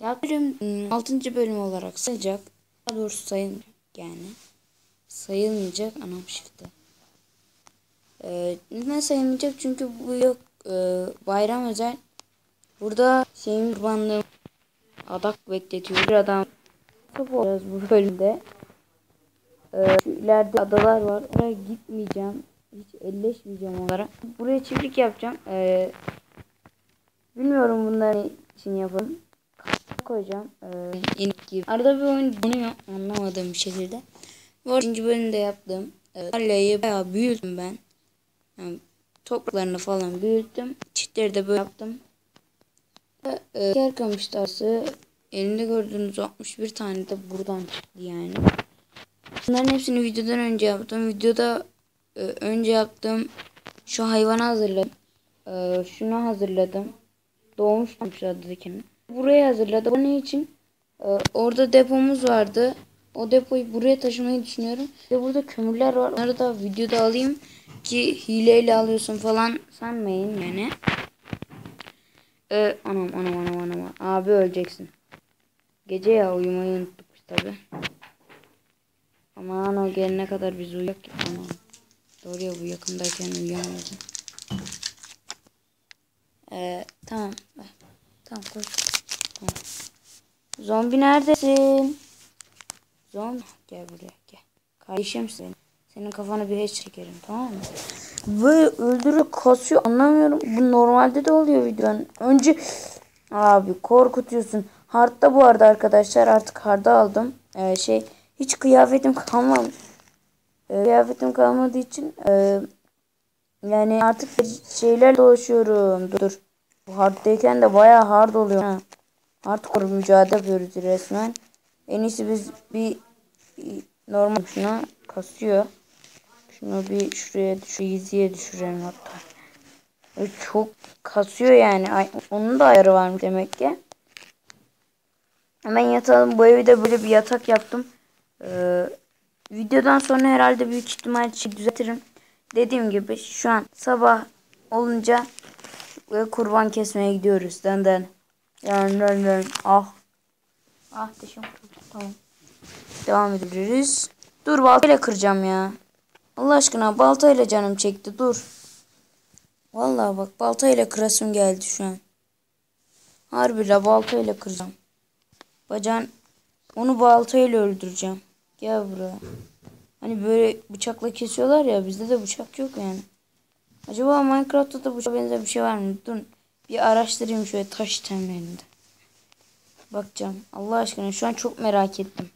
Ya bölüm 6. bölüm olarak sayılacak. Daha doğrusu sayılmayacak yani. Sayılmayacak anam şifte. Ee, neden sayılmayacak? Çünkü bu yok e, bayram özel. Burada şeyin kurbanlığım adak bekletiyor. Bir adam biraz bu bölümde. Ee, şu ileride adalar var. Oraya gitmeyeceğim. Hiç elleşmeyeceğim onlara. Buraya çiftlik yapacağım. Ee, bilmiyorum bunları için yapalım. Koyacağım. Ee. Arada bir oyun donuyor. Anlamadığım bir şekilde. Bu ikinci bölümde yaptım. Ee, tarlayı bayağı büyüttüm ben. Yani topraklarını falan büyüttüm. Çitleri de böyle yaptım. Ee, yer kamış tası. Elinde gördüğünüz 61 tane de buradan çıktı yani. Bunların hepsini videodan önce yaptım. Videoda e, önce yaptım. Şu hayvanı hazırladım. E, şunu hazırladım. Doğmuş adadakini. Burayı hazırladım. Bu ne için? E, orada depomuz vardı. O depoyu buraya taşımayı düşünüyorum. Ve burada kömürler var. Onları da videoda alayım. Ki hileyle alıyorsun falan sanmayın yani. Ee, anam anam anam anam. Abi öleceksin. Gece ya uyumayı unuttuk biz tabi. Aman o gelene kadar biz uyuyak ki. Aman. Doğru ya bu yakındayken uyuyamıyordum. Ee, tamam. Tamam koş. Zombi neredesin? Zombi gel buraya gel. Kardeşim senin. Senin kafana bir hiç çekerim tamam mı? Böyle öldürüp kasıyor anlamıyorum. Bu normalde de oluyor videonun. Önce abi korkutuyorsun. Hard'da bu arada arkadaşlar artık hard'a aldım. Ee, şey hiç kıyafetim kalmamış. Ee, kıyafetim kalmadığı için e, yani artık şeyler dolaşıyorum. Dur. Bu hard'dayken de bayağı hard oluyor. Ha. Hardcore mücadele yapıyoruz resmen. En iyisi biz bir, normal şuna kasıyor. Şunu bir şuraya düş, easy'ye düşürelim hatta. Çok kasıyor yani. Ay, onun da ayarı varmış demek ki. Hemen yatalım. Bu evi de böyle bir yatak yaptım. Ee, videodan sonra herhalde büyük ihtimal düzeltirim. Dediğim gibi şu an sabah olunca kurban kesmeye gidiyoruz. Denden. Yani, yani, yani. Ah. Ah dişim. Tamam. Devam ederiz. Dur baltayla kıracağım ya. Allah aşkına baltayla canım çekti. Dur. Vallahi bak baltayla kırasım geldi şu an. Harbiyle baltayla kıracağım. Bacan onu baltayla öldüreceğim. Gel buraya. Hani böyle bıçakla kesiyorlar ya bizde de bıçak yok yani. Acaba Minecraft'ta da bıçağa benzer bir şey var mı? Dur bir araştırayım şöyle taş temlerinde. Bakacağım. Allah aşkına şu an çok merak ettim.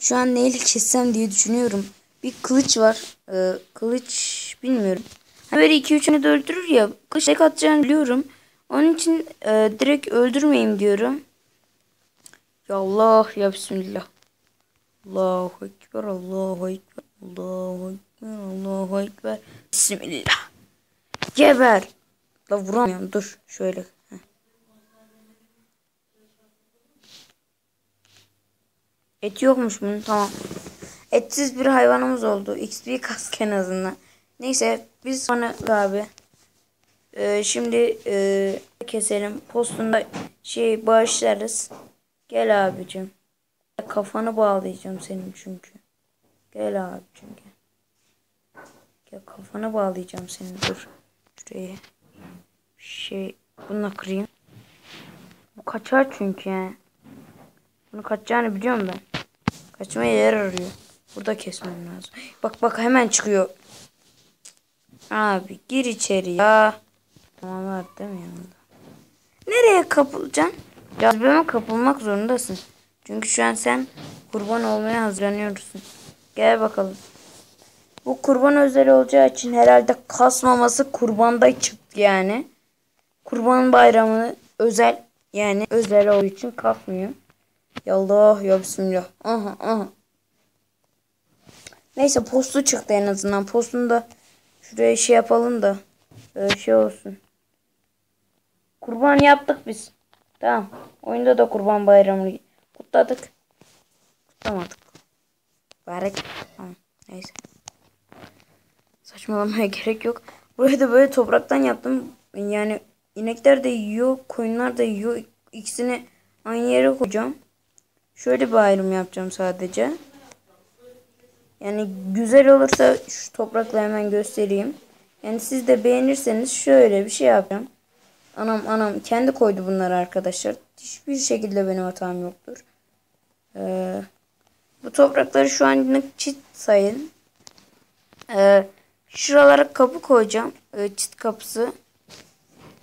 Şu an neyle kessem diye düşünüyorum. Bir kılıç var. Ee, kılıç bilmiyorum. Hani böyle 2-3 tane de öldürür ya. Kılıç tek atacağını biliyorum. Onun için e, direkt öldürmeyeyim diyorum. Ya Allah ya Bismillah. Allahu Ekber, Allahu Ekber, Allahu Ekber, Allahu Ekber. Bismillah. Geber. La vuramıyorum dur şöyle. Et yokmuş bunun tamam. Etsiz bir hayvanımız oldu. XP kask en azından. Neyse biz sonra abi. Ee, şimdi e, keselim. Postunda şey bağışlarız. Gel abicim. Kafanı bağlayacağım senin çünkü. Gel abicim gel. Gel kafanı bağlayacağım senin. Dur. Şuraya. Şey bununla kırayım. Bu kaçar çünkü yani. Bunu kaçacağını biliyorum ben. Kaçmaya yer arıyor. Burada kesmem lazım. Bak bak hemen çıkıyor. Abi gir içeri ya. Tamam var değil mi yanında? Nereye kapılacaksın? Cazibeme kapılmak zorundasın. Çünkü şu an sen kurban olmaya hazırlanıyorsun. Gel bakalım. Bu kurban özel olacağı için herhalde kasmaması kurbanda çıktı yani. Kurban bayramı özel yani özel olduğu için kasmıyor. Ya Allah ya Bismillah. Aha aha. Neyse postu çıktı en azından. Postunu da şuraya şey yapalım da e, şey olsun. Kurban yaptık biz. Tamam. Oyunda da kurban bayramını kutladık. Kutlamadık. Barek. Neyse. Saçmalamaya gerek yok. Burayı da böyle topraktan yaptım. Yani inekler de yiyor, koyunlar da yiyor. İkisini Aynı yere koyacağım. Şöyle bir ayrım yapacağım sadece. Yani güzel olursa şu toprakla hemen göstereyim. Yani siz de beğenirseniz şöyle bir şey yapacağım. Anam anam kendi koydu bunları arkadaşlar. Hiçbir şekilde benim hatam yoktur. Ee, bu toprakları şu anlık çit sayın. Ee, şuralara kapı koyacağım. Ee, çit kapısı.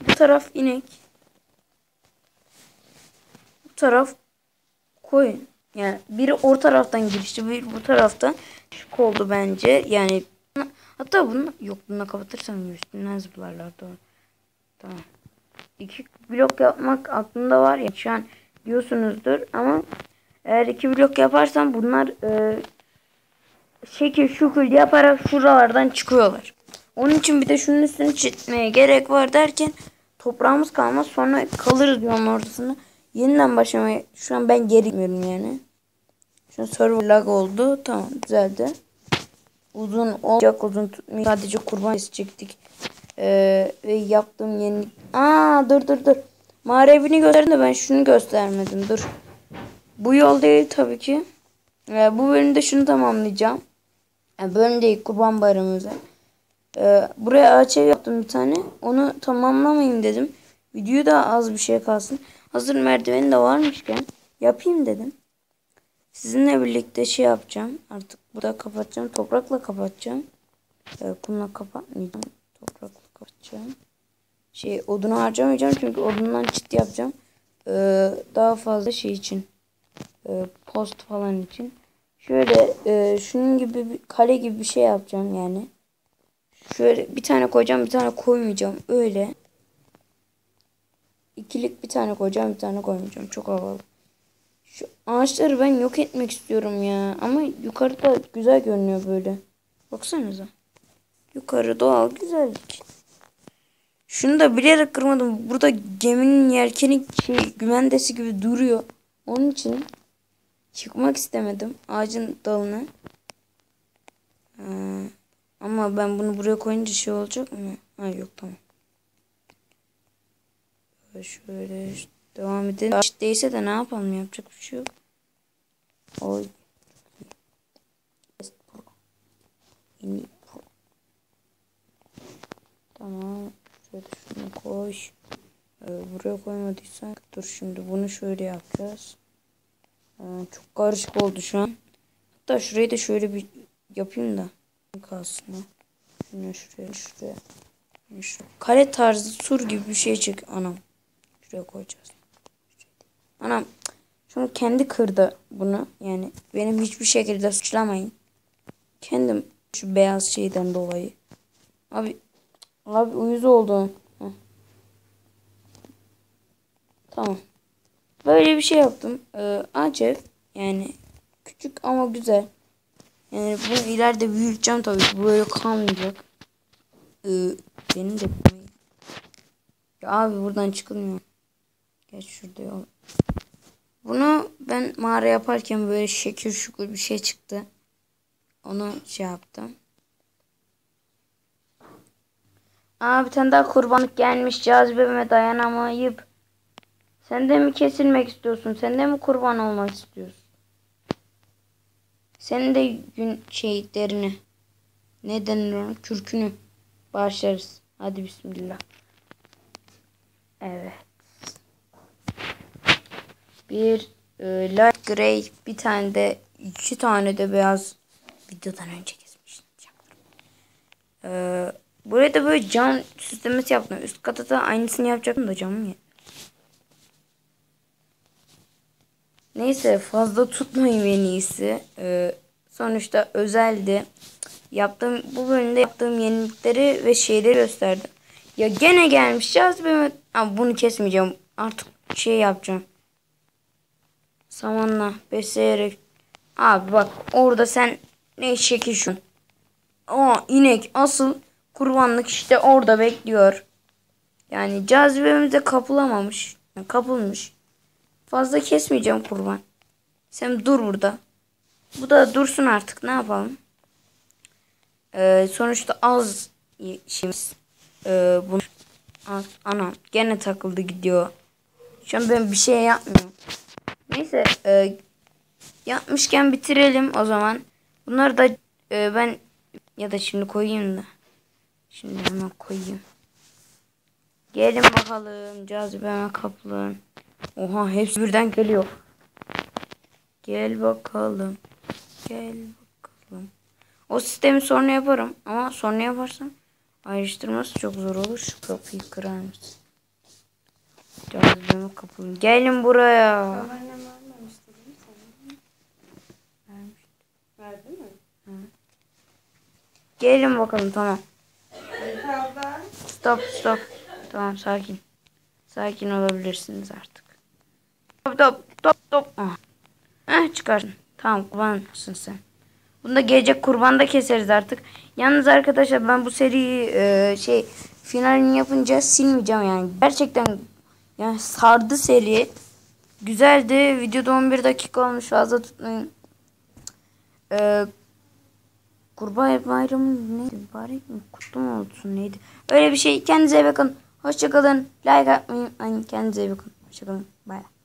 Bu taraf inek. Bu taraf koyun. Yani biri o taraftan girişti, biri bu taraftan şık oldu bence. Yani hatta bunu yok bunu kapatırsam üstünden zıplarlar doğru. Tamam. İki blok yapmak aklımda var ya şu an diyorsunuzdur ama eğer iki blok yaparsam bunlar e, şekil şukul yaparak şuralardan çıkıyorlar. Onun için bir de şunun üstünü çitmeye gerek var derken toprağımız kalmaz sonra kalırız diyorum ortasında. Yeniden başlamaya şu an ben geri gitmiyorum yani. Şu an server lag oldu. Tamam düzeldi. Uzun olacak uzun sadece kurban kesecektik. Ee, ve yaptığım yeni... Aa dur dur dur. Mağara evini gösterdim de ben şunu göstermedim. Dur. Bu yol değil tabii ki. Ee, bu bölümde şunu tamamlayacağım. Yani bölüm kurban bayramı özel. Ee, buraya ağaç yaptım bir tane. Onu tamamlamayayım dedim. Video da az bir şey kalsın. Hazır merdiveni de varmışken yapayım dedim. Sizinle birlikte şey yapacağım. Artık burada kapatacağım. Toprakla kapatacağım. Ee, kumla kapatmayacağım. Toprakla kapatacağım. Şey odunu harcamayacağım çünkü odundan çit yapacağım. Ee, daha fazla şey için. E, post falan için. Şöyle e, şunun gibi bir kale gibi bir şey yapacağım yani. Şöyle bir tane koyacağım bir tane koymayacağım. Öyle. İkilik bir tane koyacağım bir tane koymayacağım. Çok havalı. Şu ağaçları ben yok etmek istiyorum ya. Ama yukarıda güzel görünüyor böyle. Baksanıza. Yukarı doğal güzellik. Şunu da bilerek kırmadım. Burada geminin yelkeni şey, gümendesi gibi duruyor. Onun için çıkmak istemedim ağacın dalını. Ee, ama ben bunu buraya koyunca şey olacak mı? Ha yok tamam. Şöyle devam edelim. Ağaç değilse de ne yapalım yapacak bir şey yok. Oy. Tamam. Şöyle şunu koy. Ee, buraya koymadıysan dur şimdi bunu şöyle yapacağız. Ee, çok karışık oldu şu an. Hatta şurayı da şöyle bir yapayım da kalsın. Ha. Şuraya şuraya. şuraya. Kale tarzı sur gibi bir şey çık anam. Şuraya koyacağız. Anam şunu kendi kırdı bunu. Yani benim hiçbir şekilde suçlamayın. Kendim şu beyaz şeyden dolayı. Abi abi uyuz oldu. Heh. Tamam. Böyle bir şey yaptım. Ee, acayip yani küçük ama güzel. Yani bunu ileride büyüteceğim tabii ki. Böyle kalmayacak. Ee, benim de ya abi buradan çıkılmıyor. Geç şurada yol. Bunu ben mağara yaparken böyle şekil şukur bir şey çıktı. Onu şey yaptım. Aa bir tane daha kurbanlık gelmiş cazibeme dayanamayıp. Sen de mi kesilmek istiyorsun? Sen de mi kurban olmak istiyorsun? Senin de gün derini ne denir ona? Kürkünü başlarız. Hadi bismillah. Evet. Bir e, light gray bir tane de iki tane de beyaz videodan önce kesmiştim. Ee, buraya da böyle cam süslemesi yaptım. Üst kata da aynısını yapacaktım da camım ya. Neyse fazla tutmayayım en iyisi. Ee, sonuçta özeldi. Yaptığım bu bölümde yaptığım yenilikleri ve şeyleri gösterdim. Ya gene gelmiş cazibeme. Ama bunu kesmeyeceğim. Artık şey yapacağım. Samanla besleyerek. Abi bak orada sen ne şu. O inek asıl kurbanlık işte orada bekliyor. Yani cazibemize kapılamamış. Yani kapılmış. Fazla kesmeyeceğim kurban. Sen dur burada. Bu da dursun artık ne yapalım. Ee, sonuçta az şeyimiz. Ee, bunu Anam gene takıldı gidiyor. Şu an ben bir şey yapmıyorum. Neyse e, yapmışken bitirelim o zaman. Bunları da e, ben ya da şimdi koyayım da. Şimdi hemen koyayım. Gelin bakalım cazibeme kaplan. Oha hepsi birden geliyor. Gel bakalım. Gel bakalım. O sistemi sonra yaparım ama sonra yaparsam ayrıştırması çok zor olur. Şu kapıyı kırar mısın? Cazibeme kaplan. Gelin buraya. Annem vermemişti değil mi sana? Vermiş. Verdi mi? Gelin bakalım tamam. Stop stop. Tamam sakin. Sakin olabilirsiniz artık. Stop stop stop. Ah. Heh, çıkarsın. Tamam kurbansın sen. Bunu da gelecek kurbanda keseriz artık. Yalnız arkadaşlar ben bu seriyi e, şey finalini yapınca silmeyeceğim yani. Gerçekten yani sardı seri. Güzeldi. Videoda 11 dakika olmuş. Fazla tutmayın. E, Kurban bayramı neydi? Mübarek mi? Kutlu mu olsun neydi? Öyle bir şey. Kendinize iyi bakın. Hoşçakalın. Like atmayı unutmayın. Kendinize iyi bakın. Hoşçakalın. Bay bay.